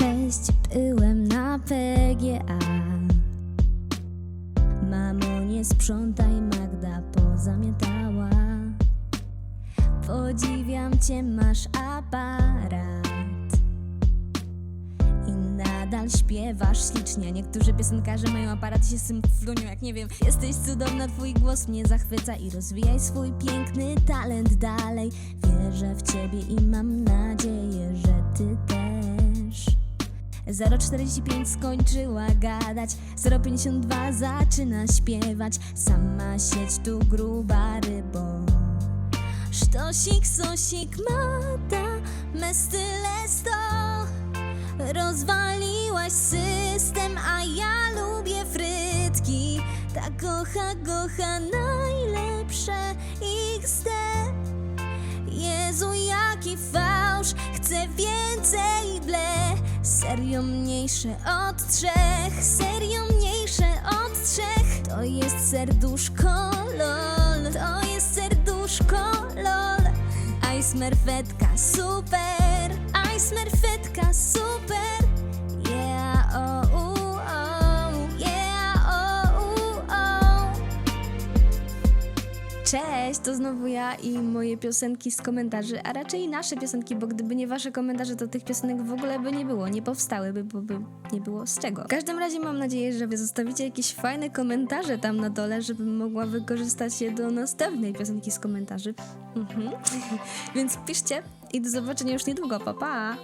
Cześć, byłem na PGA. Mamo, nie sprzątaj, Magda pozamiatała. Podziwiam cię, masz aparat. I nadal śpiewasz ślicznie. Niektórzy piosenkarze mają aparat i się z tym flunią, jak nie wiem. Jesteś cudowna, twój głos mnie zachwyca i rozwijaj swój piękny talent dalej. Wierzę w ciebie i mam nadzieję, że ty też. 045 skończyła gadać 052 zaczyna śpiewać. Sama sieć tu gruba rybo. Sztosik, sosik, mata Mestyle sto Rozwaliłaś system, a ja lubię frytki. Ta kocha, kocha najlepsze Serio mniejsze od trzech, serio mniejsze od trzech. To jest serduszko, lol, to jest serduszko, lol. Ice merfetka, super, ice merfetka, super Cześć, to znowu ja i moje piosenki z komentarzy, a raczej nasze piosenki, bo gdyby nie wasze komentarze, to tych piosenek w ogóle by nie było, nie powstałyby, bo by nie było z czego. W każdym razie mam nadzieję, że wy zostawicie jakieś fajne komentarze tam na dole, żebym mogła wykorzystać je do następnej piosenki z komentarzy. Mhm. Więc piszcie i do zobaczenia już niedługo, pa pa!